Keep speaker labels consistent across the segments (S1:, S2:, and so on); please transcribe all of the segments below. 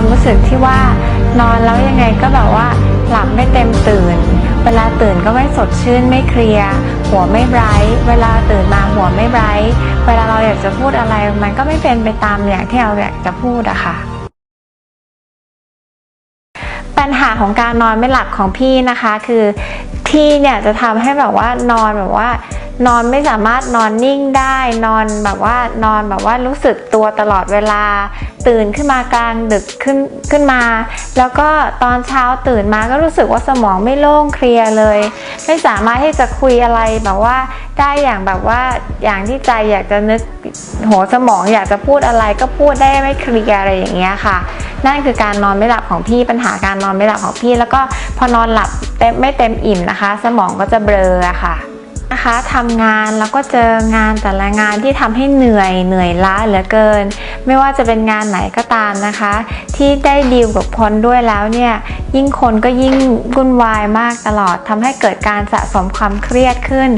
S1: ความรู้สึกที่ว่านอนแล้วยังไงก็แบบว่าหลับไม่เต็มตื่น เวลาตื่นก็ไม่สดชื่นไม่เคลียร์หัวไม่ไบรท์เวลาตื่นมาหัวไม่ไบรท์เวลาเราอยากจะพูดอะไร มันก็ไม่เป็นไปตามอย่างที่เราอยากจะพูดอะค่ะปัญหาของการนอนไม่หลับของพี่นะคะ คือพี่เนี่ยจะทำให้แบบว่านอนแบบว่า นอนไม่สามารถนอนนิ่งได้ นอนแบบว่านอนแบบว่ารู้สึกตัวตลอดเวลา ตื่นขึ้นมากลางดึกขึ้นขึ้นมา แล้วก็ตอนเช้าตื่นมาก็รู้สึกว่าสมองไม่โล่งเคลียร์เลย ไม่สามารถที่จะคุยอะไรแบบว่าได้อย่างแบบว่าอย่างที่ใจอยากจะนึกหัวสมองอยากจะพูดอะไรก็พูดได้ไม่เคลียร์อะไรอย่างเงี้ยค่ะ นั่นคือการนอนไม่หลับของพี่ปัญหาการนอนไม่หลับของพี่ แล้วก็พอนอนหลับเต็มไม่เต็มอิ่มนะคะ สมองก็จะเบลอะค่ะ นะคะทำงานแล้วก็เจองานแต่ละงานที่ทำให้เหนื่อยเหนื่อยล้าเหลือเกิน ไม่ว่าจะเป็นงานไหนก็ตามนะคะ ที่ได้ดีลกับคนด้วยแล้วเนี่ยยิ่งคนก็ยิ่งวุ่นวายมากตลอดทำให้เกิดการสะสมความเครียดขึ้น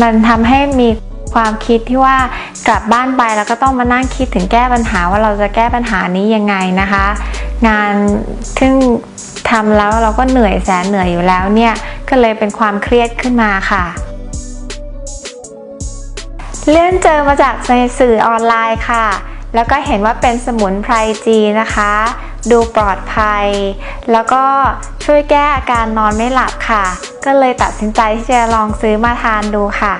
S1: มันทำให้มีความคิดที่ว่ากลับบ้านไปแล้วก็ต้องมานั่งคิดถึงแก้ปัญหาว่าเราจะแก้ปัญหานี้ยังไงนะคะ งานซึ่งทำแล้วเราก็เหนื่อยแสนเหนื่อยอยู่แล้วเนี่ยก็เลยเป็นความเครียดขึ้นมาค่ะ เลื่อนเจอมาจากในสื่อออนไลน์ค่ะ แล้วก็เห็นว่าเป็นสมุนไพรจีนะคะ ดูปลอดภัย แล้วก็ช่วยแก้อาการนอนไม่หลับค่ะ ก็เลยตัดสินใจที่จะลองซื้อมาทานดูค่ะ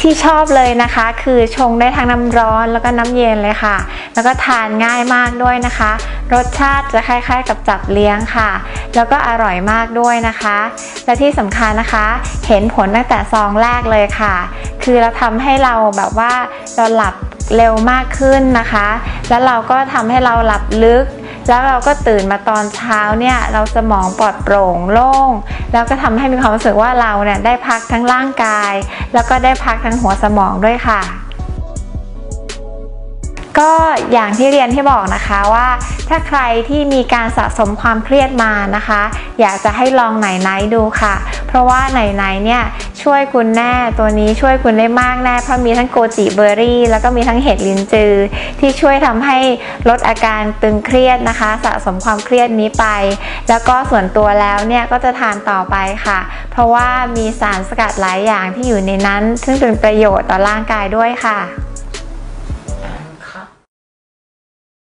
S1: ที่ชอบเลยนะคะ คือชงได้ทั้งน้ำร้อนแล้วก็น้ำเย็นเลยค่ะ แล้วก็ทานง่ายมากด้วยนะคะ รสชาติจะคล้ายๆ กับจับเลี้ยงค่ะ แล้วก็อร่อยมากด้วยนะคะ และที่สำคัญนะคะ เห็นผลตั้งแต่ซองแรกเลยค่ะ คือเราทำให้เราแบบว่าเราหลับเร็วมากขึ้นนะคะ แล้วเราก็ทำให้เราหลับลึก แล้วเราก็ตื่นมาตอนเช้าเนี่ย เราสมองปลอดโปร่งโล่ง แล้วก็ทำให้มีความรู้สึกว่าเราเนี่ยได้พักทั้งร่างกาย แล้วก็ได้พักทั้งหัวสมองด้วยค่ะ ก็อย่างที่เรียนที่บอกนะคะว่า ถ้าใครที่มีการสะสมความเครียดมานะคะ อยากจะให้ลองไหนไนดูค่ะ เพราะว่าไหนไนเนี่ยช่วยคุณแน่ตัวนี้ช่วยคุณได้มากแน่เพราะมีทั้งโกจิเบอร์รี่ แล้วก็มีทั้งเห็ดลินจือ ที่ช่วยทำให้ลดอาการตึงเครียดนะคะ สะสมความเครียดนี้ไป แล้วก็ส่วนตัวแล้วเนี่ยก็จะทานต่อไปค่ะ เพราะว่ามีสารสกัดหลายอย่างที่อยู่ในนั้น ซึ่งเป็นประโยชน์ต่อร่างกายด้วยค่ะ